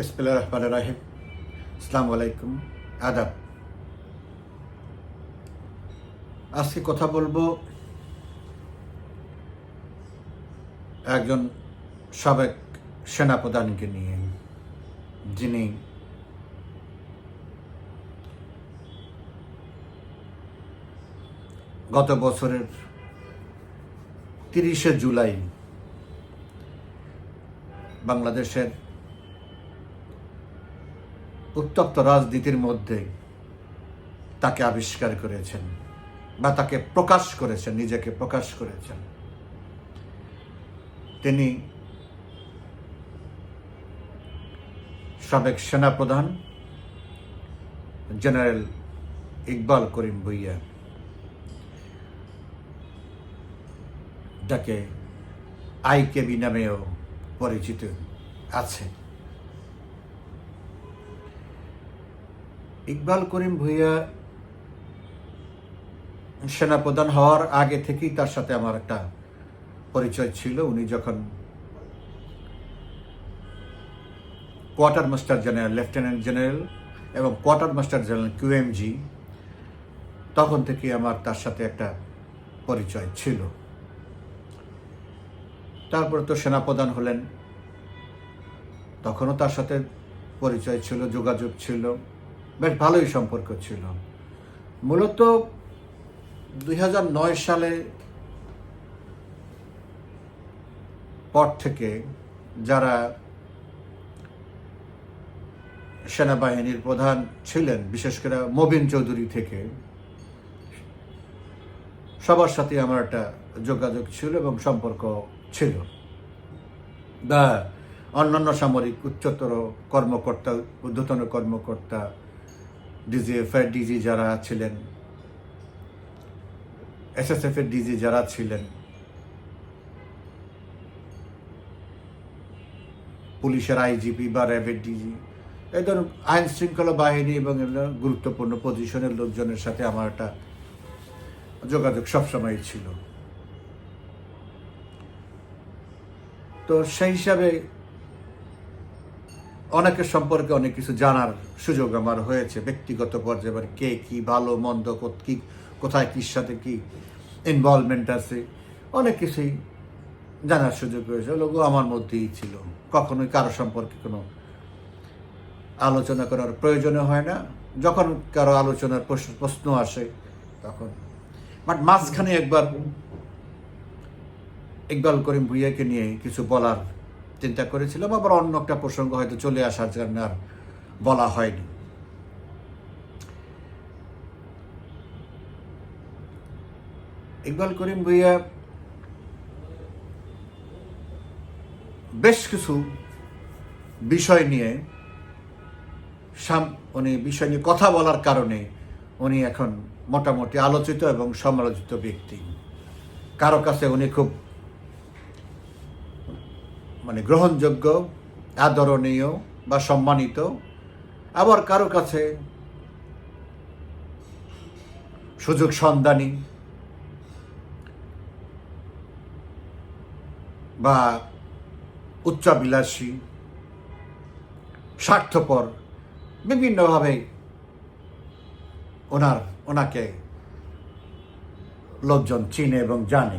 বিসমিল্লাহ রহমান রাহিম আদাব আজকে কথা বলব একজন সাবেক সেনাপ্রধানকে নিয়ে, যিনি গত বছরের তিরিশে জুলাই বাংলাদেশের উত্তপ্ত রাজনীতির মধ্যে তাকে আবিষ্কার করেছেন বা তাকে প্রকাশ করেছেন, নিজেকে প্রকাশ করেছেন। তিনি সাবেক সেনাপ্রধান জেনারেল ইকবাল করিম ভুইয়া যাকে আইকেবি নামেও পরিচিত আছে। ইকবাল করিম ভুইয়া সেনাপ্রধান হওয়ার আগে থেকেই তার সাথে আমার একটা পরিচয় ছিল। উনি যখন quarter master general, lieutenant general এবং কোয়ার্টার মাস্টার জেনারেল কিউএমজি তখন থেকে আমার তার সাথে একটা পরিচয় ছিল। তারপরে তো সেনাপ্রধান হলেন, তখনও তার সাথে পরিচয় ছিল, যোগাযোগ ছিল। বেশ ভালোই সম্পর্ক ছিল। মূলত দুই হাজার নয় সালে পর থেকে যারা সেনাবাহিনীর প্রধান ছিলেন, বিশেষ করে মবিন চৌধুরী থেকে, সবার সাথে আমার একটা যোগাযোগ ছিল এবং সম্পর্ক ছিল। বা অন্যান্য সামরিক উচ্চতর কর্মকর্তা, ঊর্ধ্বতন কর্মকর্তা ডিজিএফ এর ডিজি যারা ছিলেন এসএসএফ এর ডিজি যারা ছিলেন, পুলিশের আইজিপি বা র্যাবের ডিজি এই ধরুন আইন শৃঙ্খলা বাহিনী এবং গুরুত্বপূর্ণ পজিশনের লোকজনের সাথে আমার একটা যোগাযোগ সবসময় ছিল। তো সেই হিসাবে অনেকের সম্পর্কে অনেক কিছু জানার সুযোগ আমার হয়েছে। ব্যক্তিগত পর্যায়ে এবার কে কি ভালো, মন্দ, কি কোথায়, কির সাথে কি ইনভলভমেন্ট আছে, অনেক কিছুই জানার সুযোগ হয়েছে। লোক আমার মধ্যেই ছিল। কখনোই কারও সম্পর্কে কোনো আলোচনা করার প্রয়োজনে হয় না। যখন কারও আলোচনার প্রশ্ন- প্রশ্ন আসে, তখন। বাট মাঝখানে একবার ইকবাল করিম ভুইয়াকে নিয়ে কিছু বলার চিন্তা করেছিলাম আবার অন্য একটা প্রসঙ্গ হয়তো চলে আসার জন্য আর বলা হয়নি। ইকবাল করিম ভুইয়া বেশ কিছু বিষয় নিয়ে সাম- উনি বিষয় নিয়ে কথা বলার কারণে উনি এখন মোটামুটি আলোচিত এবং সমালোচিত ব্যক্তি। কারও কাছে উনি খুব মানে গ্রহণযোগ্য, আদরণীয় বা সম্মানিত। আবার কারও কাছে সুযোগ সন্ধানী বা উচ্চাবিলাসী স্বার্থপর, বিভিন্নভাবে ওনার, ওনাকে লোকজন চিনে এবং জানে।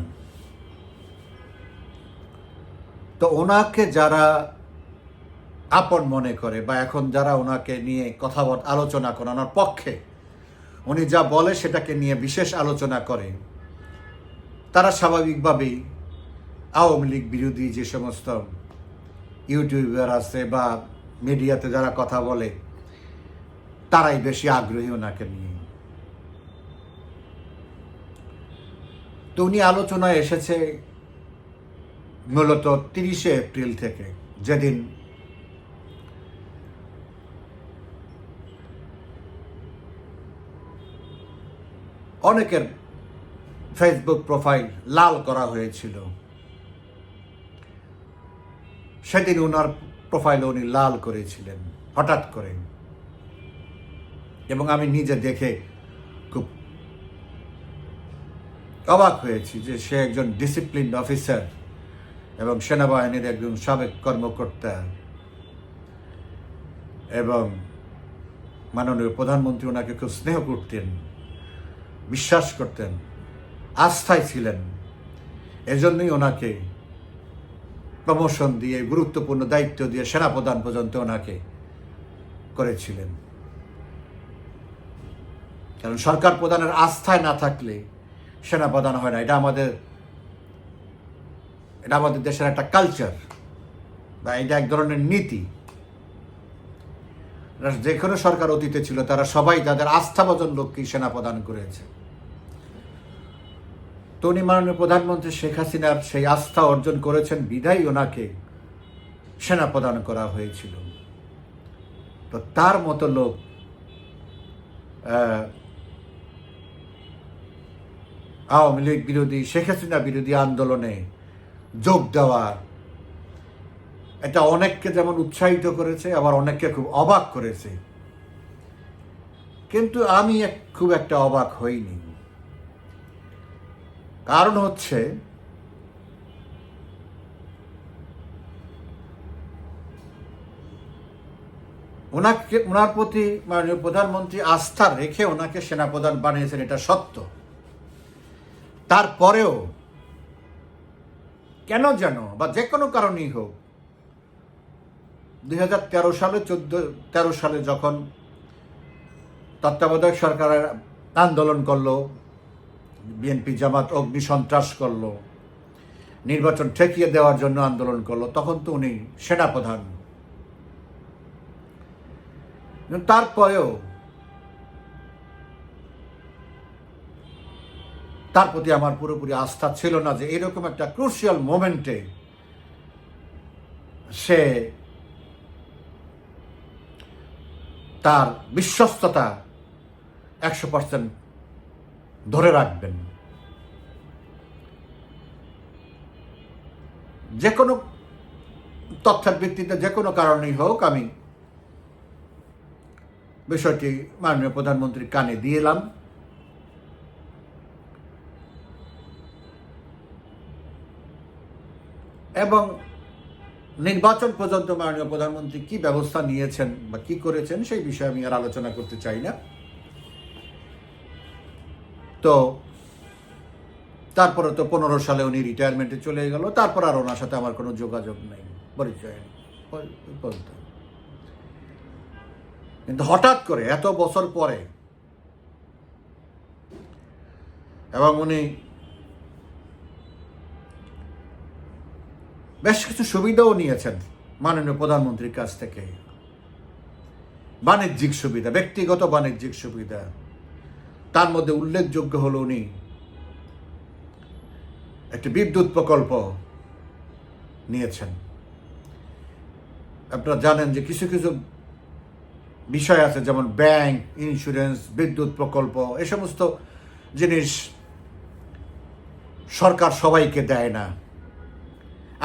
তো ওনাকে যারা আপন মনে করে বা এখন যারা ওনাকে নিয়ে কথা আলোচনা করে ওনার পক্ষে, উনি যা বলে সেটাকে নিয়ে বিশেষ আলোচনা করে, তারা স্বাভাবিকভাবেই আওয়ামী লীগ বিরোধী যে সমস্ত ইউটিউবার আছে বা মিডিয়াতে যারা কথা বলে, তারাই বেশি আগ্রহী ওনাকে নিয়ে। তো উনি আলোচনায় এসেছে মূলত তিরিশে এপ্রিল থেকে, যেদিন অনেকের ফেসবুক প্রোফাইল লাল করা হয়েছিল। সেদিন ওনার প্রোফাইল উনি লাল করেছিলেন, হঠাৎ করে। এবং আমি নিজে দেখে খুব অবাক হয়েছি যে সে একজন ডিসিপ্লিন অফিসার এবং সেনাবাহিনীর একজন সাবেক কর্মকর্তা এবং মাননীয় প্রধানমন্ত্রী ওনাকে খুব স্নেহ করতেন, বিশ্বাস করতেন, আস্থায় ছিলেন। এজন্যই ওনাকে প্রমোশন দিয়ে, গুরুত্বপূর্ণ দায়িত্ব দিয়ে সেনাপ্রধান পর্যন্ত ওনাকে করেছিলেন। কারণ সরকার প্রধানের আস্থায় না থাকলে সেনাপ্রধান হয় না। এটা আমাদের এটা আমাদের দেশের একটা কালচার বা এটা এক ধরনের নীতি। যে কোনো সরকার অতীতে ছিল, তারা সবাই তাদের আস্থাভাজন লোককেই সেনা প্রদান করেছে। তো উনি মাননীয় প্রধানমন্ত্রী শেখ হাসিনার সেই আস্থা অর্জন করেছেন, বিধায় ওনাকে সেনা প্রদান করা হয়েছিল। তো তার মতো লোক আওয়ামী লীগ বিরোধী, শেখ হাসিনা বিরোধী আন্দোলনে যোগ দেওয়া এটা অনেককে যেমন উৎসাহিত করেছে, আবার অনেককে খুব অবাক করেছে। কিন্তু আমি খুব একটা অবাক হইনি। কারণ হচ্ছে, ওনাকে, ওনার প্রতি মাননীয় প্রধানমন্ত্রী আস্থা রেখে ওনাকে সেনাপ্রধান বানিয়েছেন, এটা সত্য। তারপরেও কেন যেন, বা যে কোনো কারণেই হোক, দুই হাজার তেরো সালে, চোদ্দ তেরো সালে যখন তত্ত্বাবধায়ক সরকারের আন্দোলন করল, বিএনপি জামাত অগ্নি সন্ত্রাস করল, নির্বাচন ঠেকিয়ে দেওয়ার জন্য আন্দোলন করল, তখন তো উনি সেনাপ্রধান। তারপরেও তার প্রতি আমার পুরোপুরি আস্থা ছিল না যে এরকম একটা ক্রুশিয়াল মোমেন্টে সে তার বিশ্বস্ততা একশো পার্সেন্ট ধরে রাখবেন। যে কোনো তথ্যের ভিত্তিতে যে কোনো কারণেই হোক আমি বিষয়টি মাননীয় প্রধানমন্ত্রীর কানে দিয়ে এবং নির্বাচন পর্যন্ত মাননীয় প্রধানমন্ত্রী কি ব্যবস্থা নিয়েছেন বা কি করেছেন সেই বিষয়ে আমি আর আলোচনা করতে চাই না। তো তারপরে তো পনেরো সালে উনি রিটায়ারমেন্টে চলে গেল, তারপর আর ওনার সাথে আমার কোনো যোগাযোগ নেই, পরিচয় কিন্তু হঠাৎ করে এত বছর পরে এবং উনি বেশ কিছু সুবিধাও নিয়েছেন মাননীয় প্রধানমন্ত্রীর কাছ থেকে। বাণিজ্যিক সুবিধা, ব্যক্তিগত বাণিজ্যিক সুবিধা। তার মধ্যে উল্লেখযোগ্য হল উনি একটি বিদ্যুৎ প্রকল্প নিয়েছেন। আপনারা জানেন যে কিছু কিছু বিষয় আছে, যেমন ব্যাংক, ইন্স্যুরেন্স, বিদ্যুৎ প্রকল্প, এ সমস্ত জিনিস সরকার সবাইকে দেয় না।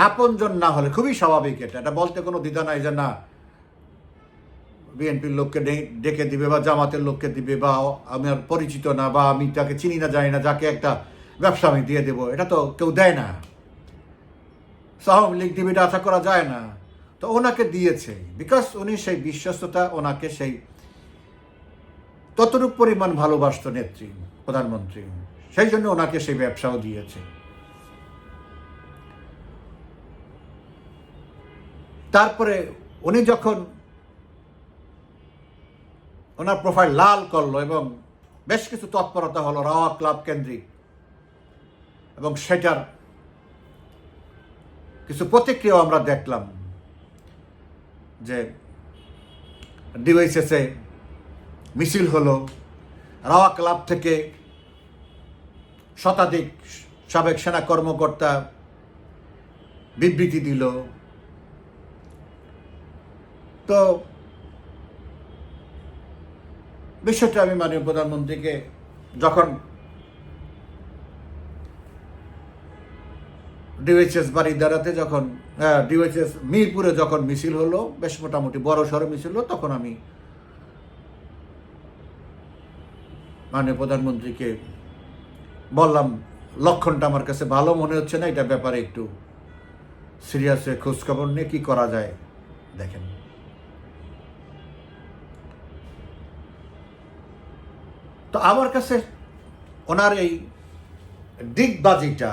আপনজন না হলে খুবই স্বাভাবিক এটা। এটা বলতে কোনো দ্বিধা নাই যে না, বিএনপির লোককে ডেকে দিবে বা জামাতের লোককে দিবে বা আমার পরিচিত না বা আমি তাকে চিনি না, জানি না, যাকে একটা ব্যবসা আমি দিয়ে দেবো। এটা তো কেউ দেয় না। আওয়ামী লীগ দিবে এটা আশা করা যায় না। তো ওনাকে দিয়েছে। বিকজ উনি সেই বিশ্বস্ততা, ওনাকে সেই ততটুক পরিমাণ ভালোবাসত নেত্রী, প্রধানমন্ত্রী। সেই জন্য ওনাকে সেই ব্যবসাও দিয়েছে। তারপরে উনি যখন ওনার প্রোফাইল লাল করল এবং বেশ কিছু তৎপরতা হলো রাওয়া ক্লাব কেন্দ্রিক এবং সেটার কিছু প্রতিক্রিয়াও আমরা দেখলাম যে ডিওয়াইসেসে মিছিল হলো, রাওয়া ক্লাব থেকে শতাধিক সাবেক সেনা কর্মকর্তা বিবৃতি দিল তো বিষয়টা আমি মাননীয় প্রধানমন্ত্রীকে যখন ডিওএইচএস বাড়ি দাঁড়াতে যখন ডিওএইচএস মিরপুরে যখন মিছিল হলো, বেশ মোটামুটি বড় সড়ো মিছিল হলো, তখন আমি মাননীয় প্রধানমন্ত্রীকে বললাম, লক্ষণটা আমার কাছে ভালো মনে হচ্ছে না, এটা ব্যাপারে একটু সিরিয়াস খোঁজখবর নিয়ে কী করা যায়, দেখেন। তো আমার কাছে ওনার এই দিকবাজিটা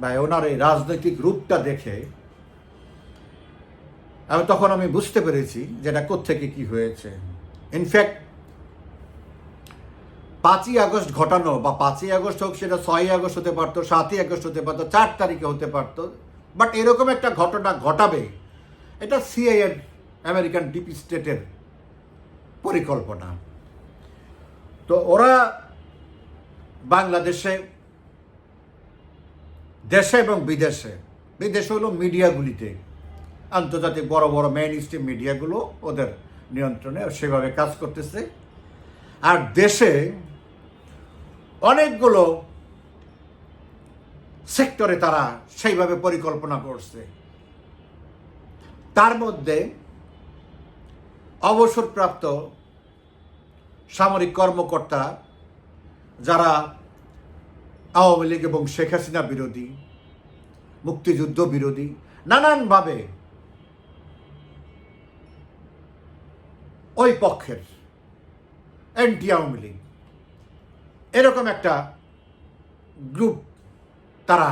বা ওনার এই রাজনৈতিক রূপটা দেখে আমি তখন আমি বুঝতে পেরেছি যে এটা কোত্থেকে কি হয়েছে। ইনফ্যাক্ট পাঁচই আগস্ট ঘটানো বা পাঁচই আগস্ট হোক সেটা ছয়ই আগস্ট হতে পারতো, সাতই আগস্ট হতে পারতো, চার তারিখে হতে পারতো বাট এরকম একটা ঘটনা ঘটাবে, এটা সিআইএর আমেরিকান ডিপি স্টেটের পরিকল্পনা। তো ওরা বাংলাদেশে, দেশে এবং বিদেশে বিদেশে হলো মিডিয়াগুলিতে, আন্তর্জাতিক বড় বড় মেইন স্ট্রিম মিডিয়াগুলো ওদের নিয়ন্ত্রণে সেভাবে কাজ করতেছে। আর দেশে অনেকগুলো সেক্টরে তারা সেইভাবে পরিকল্পনা করছে। তার মধ্যে অবসরপ্রাপ্ত সামরিক কর্মকর্তা যারা আওয়ামী লীগ এবং শেখ হাসিনা বিরোধী, মুক্তিযুদ্ধ বিরোধী, নানানভাবে ওই পক্ষের অ্যান্টি আওয়ামী লীগ, এরকম একটা গ্রুপ তারা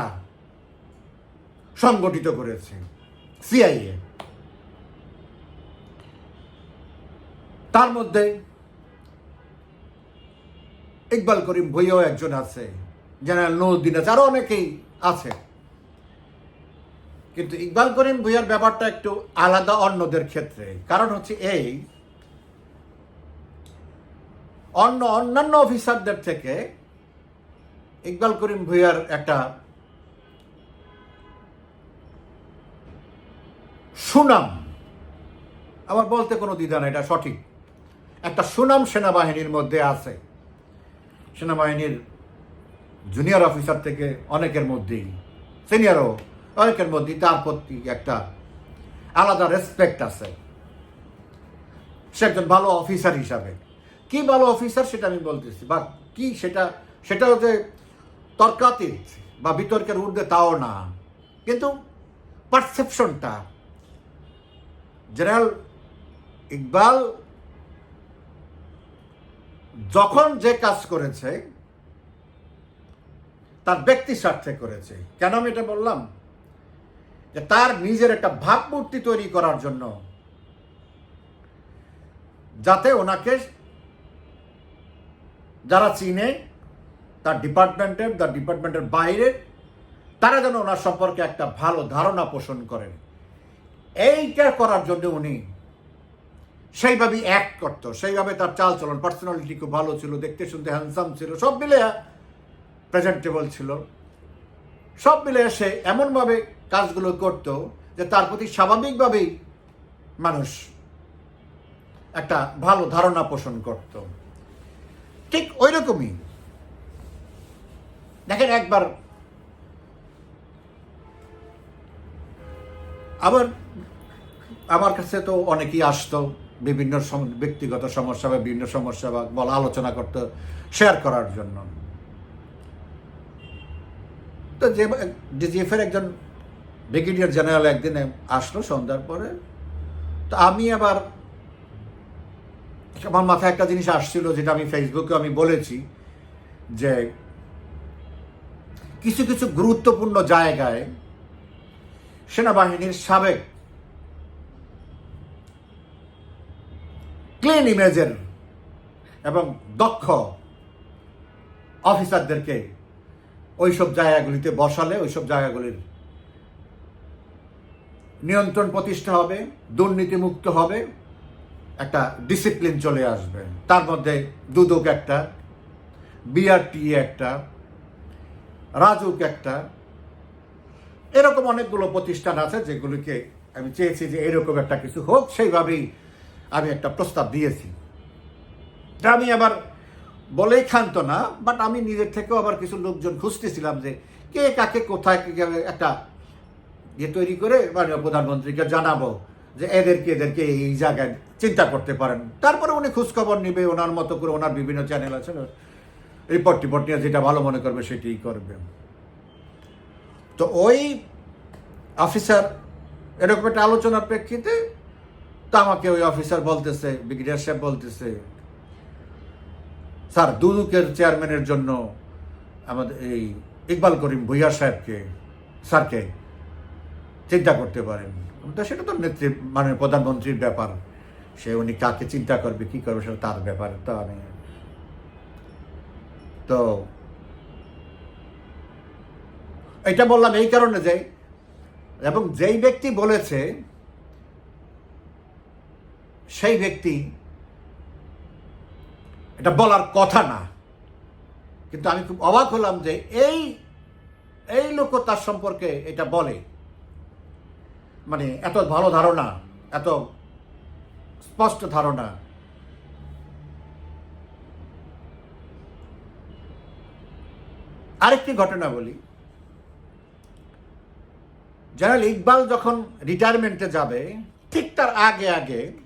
সংগঠিত করেছে সিআইএ তার মধ্যে ইকবাল করিম ভুইয়াও একজন আছে, জেনারেল নুরুদ্দিন আছে, আরও অনেকেই আছে। কিন্তু ইকবাল করিম ভুইয়ার ব্যাপারটা একটু আলাদা অন্যদের ক্ষেত্রে। কারণ হচ্ছে এই, অন্য, অন্যান্য অফিসারদের থেকে ইকবাল করিম ভুইয়ার একটা সুনাম, আমার বলতে কোনো দ্বিধা নেই, এটা সঠিক। একটা সুনাম সেনাবাহিনীর মধ্যে আছে। সেনাবাহিনীর জুনিয়র অফিসার থেকে অনেকের মধ্যেই সিনিয়রও অনেকের মধ্যেই তার প্রতি একটা আলাদা রেসপেক্ট আছে। সে একজন ভালো অফিসার হিসাবে। কি ভালো অফিসার সেটা আমি বলতেছি, বা কি সেটা সেটা যে তর্কাতীত বা বিতর্কের ঊর্ধ্বে তাও না। কিন্তু পারসেপশনটা জেনারেল ইকবাল যখন যে কাজ করেছে, তার ব্যক্তি স্বার্থে করেছে। কেন আমি এটা বললাম? যে তার নিজের একটা ভাবমূর্তি তৈরি করার জন্য। যাতে ওনাকে যারা চিনে, তার ডিপার্টমেন্টের তার ডিপার্টমেন্টের বাইরে, তারা যেন ওনার সম্পর্কে একটা ভালো ধারণা পোষণ করেন। এইটা করার জন্য উনি সেইভাবেই অ্যাক্ট করতো, সেইভাবে তার চাল চলন পার্সোনালিটি খুব ভালো ছিল, দেখতে শুনতে হ্যান্ডসাম ছিল, সব মিলে প্রেজেন্টেবল ছিল। সব মিলে সে এমনভাবে কাজগুলো করত যে তার প্রতি স্বাভাবিকভাবেই মানুষ একটা ভালো ধারণা পোষণ করত। ঠিক ওই রকমই দেখেন একবার আবার আমার কাছে তো অনেকেই আসতো। বিভিন্ন ব্যক্তিগত সমস্যা বা বিভিন্ন সমস্যা বা বলা, আলোচনা করতে শেয়ার করার জন্য। তো যে ডিজিএফের একজন ব্রিগেডিয়ার জেনারেল একদিন আসলো সন্ধ্যার পরে। তো আমি আবার, আমার মাথায় একটা জিনিস আসছিল যেটা আমি ফেসবুকে আমি বলেছি, যে কিছু কিছু গুরুত্বপূর্ণ জায়গায় সেনাবাহিনীর সাবেক ক্লিন ইমেজের এবং দক্ষ অফিসারদেরকে ওইসব জায়গাগুলিতে বসালে ওইসব জায়গাগুলির নিয়ন্ত্রণ প্রতিষ্ঠা হবে, দুর্নীতিমুক্ত হবে, একটা ডিসিপ্লিন চলে আসবে। তার মধ্যে দুদক একটা বিআরটি একটা রাজুক একটা, এরকম অনেকগুলো প্রতিষ্ঠান আছে যেগুলিকে আমি চেয়েছি যে এরকম একটা কিছু হোক, সেইভাবেই আমি একটা প্রস্তাব দিয়েছি। আমি আবার বলেই খান্ত না বাট আমি নিজের থেকেও আবার কিছু লোকজন খুঁজতেছিলাম যে কে কাকে কোথায় একটা ইয়ে তৈরি করে মাননীয় প্রধানমন্ত্রীকে জানাব যে এদেরকে এদেরকে এই জায়গায় চিন্তা করতে পারেন। তারপরে উনি খোঁজখবর নিবে, ওনার মতো করে ওনার বিভিন্ন চ্যানেল আছে রিপোর্ট টিপোর্ট নিয়ে যেটা ভালো মনে করবে সেটাই করবে। তো ওই অফিসার এরকম একটা আলোচনার প্রেক্ষিতে আমাকে ওই অফিসার বলতেছে, ব্রিগেডিয়ার সাহেব বলতেছে, স্যার, দুদুকের চেয়ারম্যানের জন্য আমাদের এই ইকবাল করিম ভুইয়া সাহেবকে, স্যারকে চিন্তা করতে পারেন। তো সেটা তো নেত্রী মানে প্রধানমন্ত্রীর ব্যাপার। সে উনি কাকে চিন্তা করবে, কি করবে সেটা তার ব্যাপার, তো আমি তো এটা বললাম এই কারণে যে, এবং যেই ব্যক্তি বলেছে সেই ব্যক্তি, এটা বলার কথা না। কিন্তু আমি খুব অবাক হলাম যে এই এই লোক তার সম্পর্কে এটা বলে। মানে এত ভালো ধারণা, এত স্পষ্ট ধারণা। আরেকটি ঘটনা বলি। জেনারেল ইকবাল যখন রিটায়ারমেন্টে যাবে, ঠিক তার আগে আগে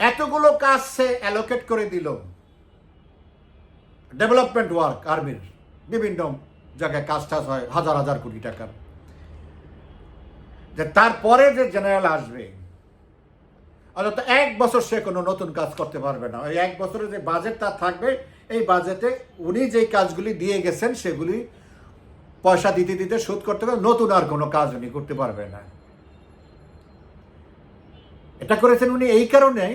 এতগুলো কাজ সে অ্যালোকেট করে দিল। ডেভেলপমেন্ট ওয়ার্ক আর্মির বিভিন্ন জায়গায় কাজ টাজ হয়, হাজার হাজার কোটি টাকার। যে তারপরে যে জেনারেল আসবে অন্তত এক বছর সে কোনো নতুন কাজ করতে পারবে না। ওই এক বছরের যে বাজেট তার থাকবে, এই বাজেটে উনি যেই কাজগুলি দিয়ে গেছেন, সেগুলি পয়সা দিতে দিতে শোধ করতে পারবে নতুন আর কোনো কাজ উনি করতে পারবে না। এটা করেছেন উনি এই কারণে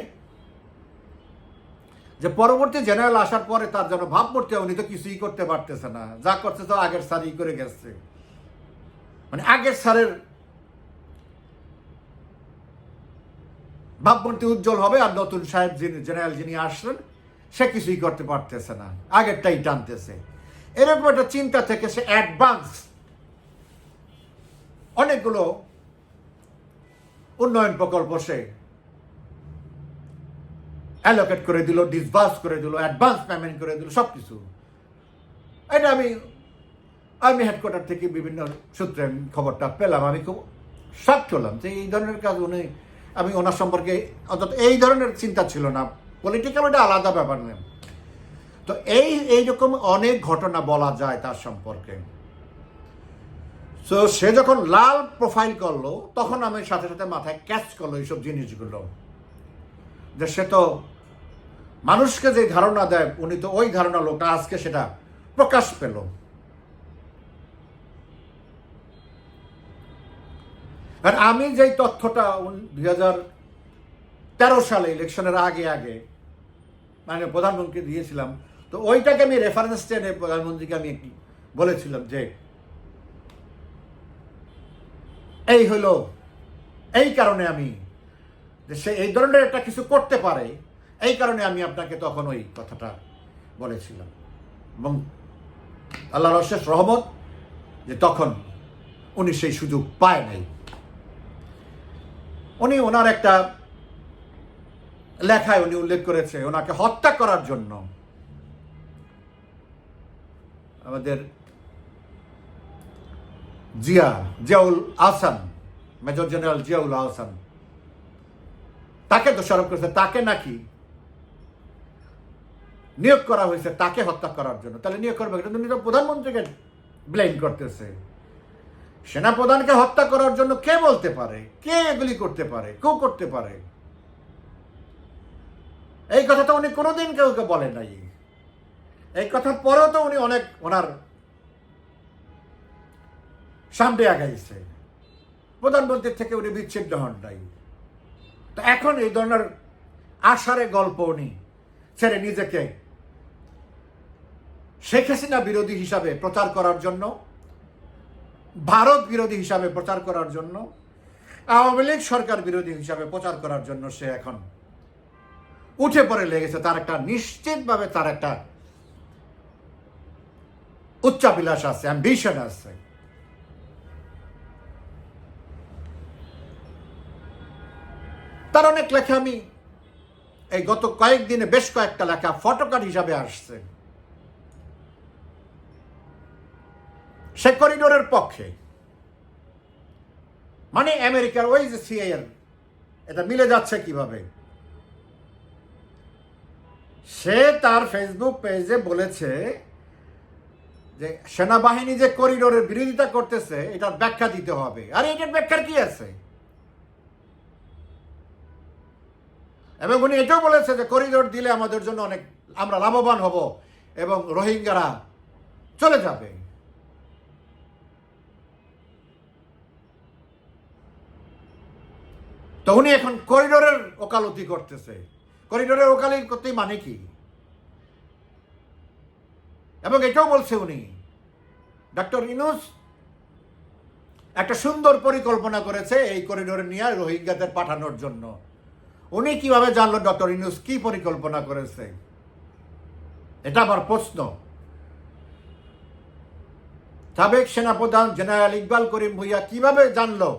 যে পরবর্তী জেনারেল আসার পরে তার যেন ভাবমূর্তি উনি তো কিছুই করতে পারতেছে না। যা করছে তো আগের সারই করে গেছে। মানে আগের সারের ভাবমূর্তি উজ্জ্বল হবে আর নতুন সাহেব যিনি, জেনারেল যিনি আসছেন, সে কিছুই করতে পারতেছে না। আগেরটাই টানতেছে। এরকম একটা চিন্তা থেকে সে অ্যাডভান্স অনেকগুলো উন্নয়ন প্রকল্প সে অ্যালোকেট করে দিল ডিসবার্স করে দিল অ্যাডভান্স পেমেন্ট করে দিল সব কিছু এটা আমি আর্মি হেডকোয়ার্টার থেকে বিভিন্ন সূত্রে খবরটা পেলাম। আমি খুব শখ হলাম যে এই ধরনের কাজ উনি, আমি ওনার সম্পর্কে অন্তত এই ধরনের চিন্তা ছিল না। পলিটিক্যাল ওটা আলাদা ব্যাপার নেই তো এই, এইরকম অনেক ঘটনা বলা যায় তার সম্পর্কে। তো সে যখন লাল প্রোফাইল করল, তখন আমি সাথে সাথে মাথায় ক্যাচ করল এইসব জিনিসগুলো। যে সে তো মানুষকে যে ধারণা দেয়, উনি তো ওই ধারণা লোকটা আজকে সেটা প্রকাশ পেল। আর আমি যেই তথ্যটা দুই হাজার তেরো সালে ইলেকশনের আগে আগে মানে প্রধানমন্ত্রী দিয়েছিলাম, তো ওইটাকে আমি রেফারেন্স টেনে প্রধানমন্ত্রীকে আমি বলেছিলাম যে এই হলো, এই কারণে আমি যে সে এই ধরনের একটা কিছু করতে পারে, এই কারণে আমি আপনাকে তখন ওই কথাটা বলেছিলাম। এবং আল্লাহর অশেষ রহমত যে তখন উনি সেই সুযোগ পায় নাই। উনি ওনার একটা লেখায় উনি উল্লেখ করেছে, ওনাকে হত্যা করার জন্য। আমাদের জিয়া জিয়াউল আহসান, মেজর জেনারেল জিয়াউল আহসান তাকে দোষারোপ করেছে, তাকে নাকি নিয়োগ করা হয়েছে, তাকে হত্যা করার জন্য। তাহলে নিয়োগ করবে কিন্তু তো প্রধানমন্ত্রীকে ব্লেম করতেছে। সেনাপ্রধানকে হত্যা করার জন্য কে বলতে পারে? কে এগুলি করতে পারে? কেউ করতে পারে? এই কথা তো উনি কোনোদিন কেউ কেউকে বলে নাই। এই কথার পরেও তো উনি অনেক ওনার সামনে আগাইছে। প্রধানমন্ত্রীর থেকে উনি বিচ্ছিন্ন হন নাই। তো এখন এই ধরনের আষাঢ়ে গল্প উনি ছেড়ে নিজেকে শেখ হাসিনা বিরোধী হিসাবে প্রচার করার জন্য, ভারত বিরোধী হিসাবে প্রচার করার জন্য, আওয়ামী লীগ সরকার বিরোধী হিসাবে প্রচার করার জন্য সে এখন উঠে পড়ে লেগেছে। তার একটা নিশ্চিতভাবে তার একটা উচ্চাভিলাষ আছে অ্যাম্বিশন আছে। তার অনেক লেখা আমি এই গত কয়েকদিনে বেশ কয়েকটা লেখা ফটোকার্ড হিসাবে আসছে। সে করিডোরের পক্ষে। মানে আমেরিকার ওই যে সিআইএর এটা মিলে যাচ্ছে কীভাবে? সে তার ফেসবুক পেজে বলেছে যে সেনাবাহিনী যে করিডোরের বিরোধিতা করতেছে, এটার ব্যাখ্যা দিতে হবে। আর এটার ব্যাখ্যার কি আছে? এবং উনি এটাও বলেছে যে করিডোর দিলে আমাদের জন্য অনেক, আমরা লাভবান হব এবং রোহিঙ্গারা চলে যাবে। তো উনি এখন করিডোরের ওকালতি করতেছে। করিডোরের ওকালতি মানে কি? এবং এটাও বলছে উনি ডক্টর ইনুস একটা সুন্দর পরিকল্পনা করেছে এই করিডোরে নিয়ে রোহিঙ্গাদের পাঠানোর জন্য। উনি কীভাবে জানলো ডক্টর ইনুস? কি পরিকল্পনা করেছে? এটা আমার প্রশ্ন। সাবেক সেনাপ্রধান জেনারেল ইকবাল করিম ভুইয়া কীভাবে জানলো?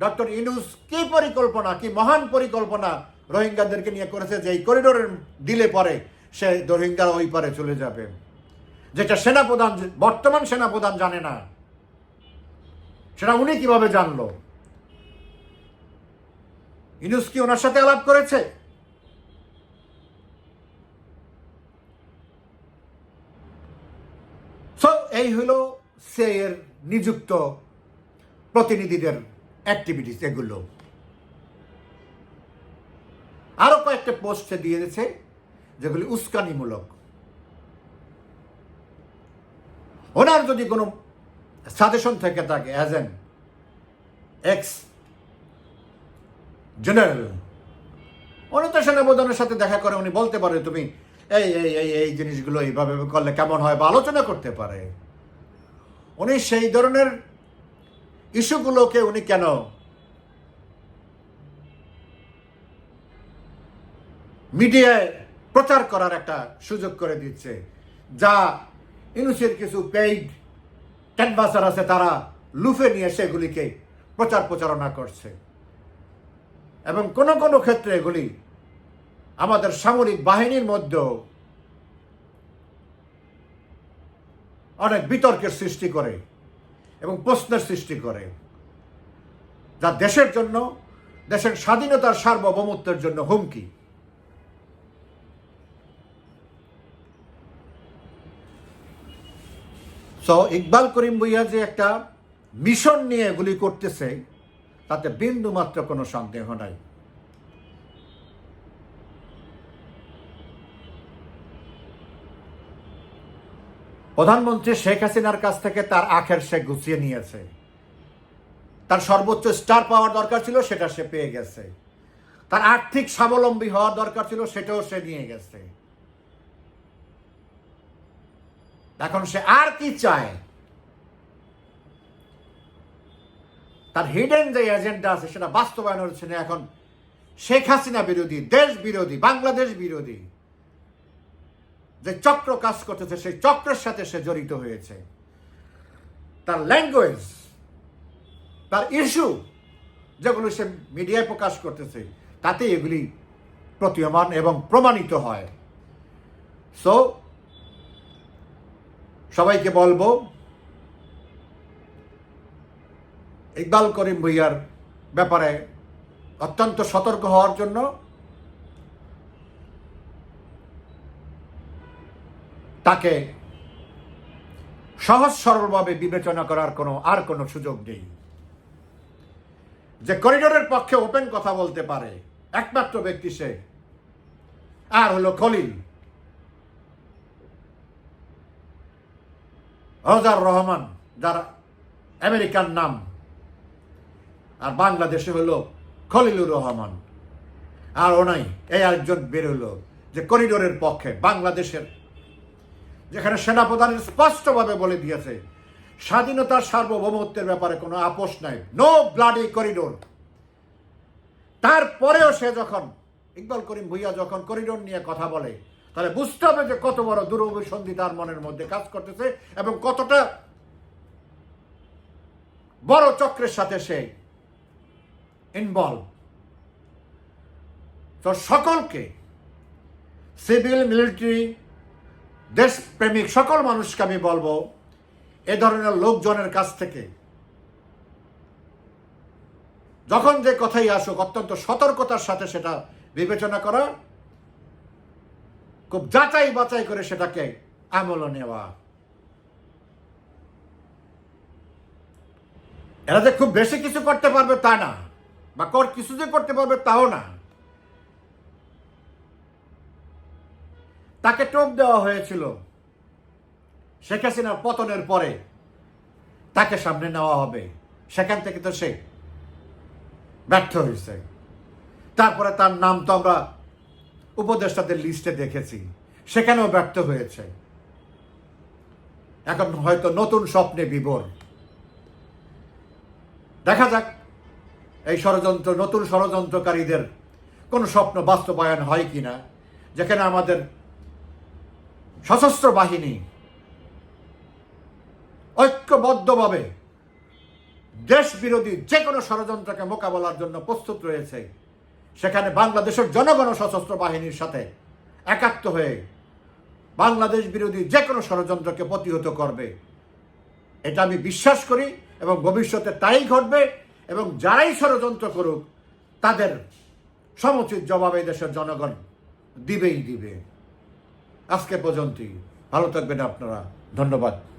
ডক্টর ইনুস কি পরিকল্পনা, কি মহান পরিকল্পনা রোহিঙ্গাদেরকে নিয়ে করেছে যে এই করিডোরের দিলে পরে সে রোহিঙ্গা ওই পারে চলে যাবে? যেটা সেনাপ্রধান, বর্তমান সেনাপ্রধান জানে না। সেটা উনি কীভাবে জানলো? ইনুস কি ওনার সাথে আলাপ করেছে? এই হলো সে এর নিযুক্ত প্রতিনিধিদের অ্যাক্টিভিটিস এগুলো। আরও কয়েকটা পোস্ট সে দিয়েছে, যেগুলি উস্কানিমূলক। ওনার যদি কোনো সাজেশন থেকে থাকে অ্যাজ এন এক্স জেনারেল। উনি তো সেনাপ্রধানের সাথে দেখা করে উনি বলতে পারে, তুমি এই এই এই এই জিনিসগুলো এইভাবে করলে কেমন হয় বা আলোচনা করতে পারে? উনি সেই ধরনের ইস্যুগুলোকে উনি কেন মিডিয়ায় প্রচার করার একটা সুযোগ করে দিচ্ছে, যা ইউনুসের কিছু পেইড ক্যানভাসার আছে, তারা লুফে নিয়ে সেগুলিকে প্রচার প্রচারণা করছে। এবং কোন কোন ক্ষেত্রে এগুলি আমাদের সামরিক বাহিনীর মধ্যেও অনেক বিতর্কের সৃষ্টি করে এবং প্রশ্নের সৃষ্টি করে, যা দেশের জন্য, দেশের স্বাধীনতার সার্বভৌমত্বের জন্য হুমকি। সো ইকবাল করিম ভুইয়া যে একটা মিশন নিয়ে এগুলি করতেছে তাতে বিন্দু মাত্র কোনো সন্দেহ নাই। প্রধানমন্ত্রী শেখ হাসিনার কাছ থেকে তার আখের সে গুছিয়ে নিয়েছে। তার সর্বোচ্চ স্টার পাওয়ার দরকার ছিল, সেটা সে পেয়ে গেছে। তার আর্থিক স্বাবলম্বী হওয়ার দরকার ছিল, সেটাও সে নিয়ে গেছে। এখন সে আর কি চায়? তার হিডেন যে এজেন্ডা আছে, সেটা বাস্তবায়ন হচ্ছে না এখন শেখ হাসিনা বিরোধী, দেশ বিরোধী, বাংলাদেশ বিরোধী যে চক্র কাজ করতেছে, সেই চক্রের সাথে সে জড়িত হয়েছে। তার ল্যাঙ্গুয়েজ তার ইস্যু যেগুলো সে মিডিয়ায় প্রকাশ করতেছে, তাতে এগুলি প্রতীয়মান এবং প্রমাণিত হয়। সো সবাইকে বলব ইকবাল করিম ভুইয়ার ব্যাপারে অত্যন্ত সতর্ক হওয়ার জন্য তাকে সহজ সরলভাবে বিবেচনা করার কোনো আর কোনো সুযোগ নেই। যে করিডোরের পক্ষে ওপেন কথা বলতে পারে, একমাত্র ব্যক্তি সে। আর হলো খলিল। রজার রহমান, যার আমেরিকান নাম আর বাংলাদেশে হলো খলিলুর রহমান। আর ওনাই এই আরেকজন বেরোলো যে করিডোরের পক্ষে বাংলাদেশের, যেখানে সেনাপ্রধান স্পষ্টভাবে বলে দিয়েছে, স্বাধীনতার সার্বভৌমত্বের ব্যাপারে কোনো আপোষ নাই। নো ব্লাডি করিডোর তারপরেও সে যখন, ইকবাল করিম ভুইয়া যখন করিডোর নিয়ে কথা বলে, তাহলে বুঝতে হবে যে কত বড় দুরভিসন্ধি তার মনের মধ্যে কাজ করতেছে এবং কতটা বড় চক্রের সাথে সে ইনভলভ তো সকলকে সিভিল মিলিটারি দেশপ্রেমিক, সকল মানুষকে আমি বলব, এ ধরনের লোকজনের কাছ থেকে, যখন যে কথাই আসুক, অত্যন্ত সতর্কতার সাথে সেটা বিবেচনা করা, খুব যাচাই বাছাই করে সেটাকে আমল নেওয়া। এরা যে খুব বেশি কিছু করতে পারবে তা না। বা কর কিছু যে করতে পারবে তাও না। তাকে টোপ দেওয়া হয়েছিল শেখ হাসিনার পতনের পরে। তাকে সামনে নেওয়া হবে। সেখান থেকে তো সে ব্যর্থ হয়েছে। তারপরে তার নাম তো আমরা উপদেষ্টাদের লিস্টে দেখেছি। সেখানেও ব্যর্থ হয়েছে। এখন হয়তো নতুন স্বপ্নে বিবর। দেখা যাক এই ষড়যন্ত্র, নতুন ষড়যন্ত্রকারীদের কোন স্বপ্ন বাস্তবায়ন হয় কিনা যেখানে আমাদের সশস্ত্র বাহিনী ঐক্যবদ্ধভাবে দেশ বিরোধী যে কোনো ষড়যন্ত্রকে মোকাবেলার জন্য প্রস্তুত রয়েছে, সেখানে বাংলাদেশের জনগণ সশস্ত্র বাহিনীর সাথে একাত্ম হয়ে বাংলাদেশ বিরোধী যে কোনো ষড়যন্ত্রকে প্রতিহত করবে। এটা আমি বিশ্বাস করি এবং ভবিষ্যতে তাই ঘটবে। এবং যারাই ষড়যন্ত্র করুক, তাদের সমুচিত জবাবে দেশের জনগণ দিবেই দিবে। আজকে পর্যন্তই। ভালো থাকবেন আপনারা। ধন্যবাদ।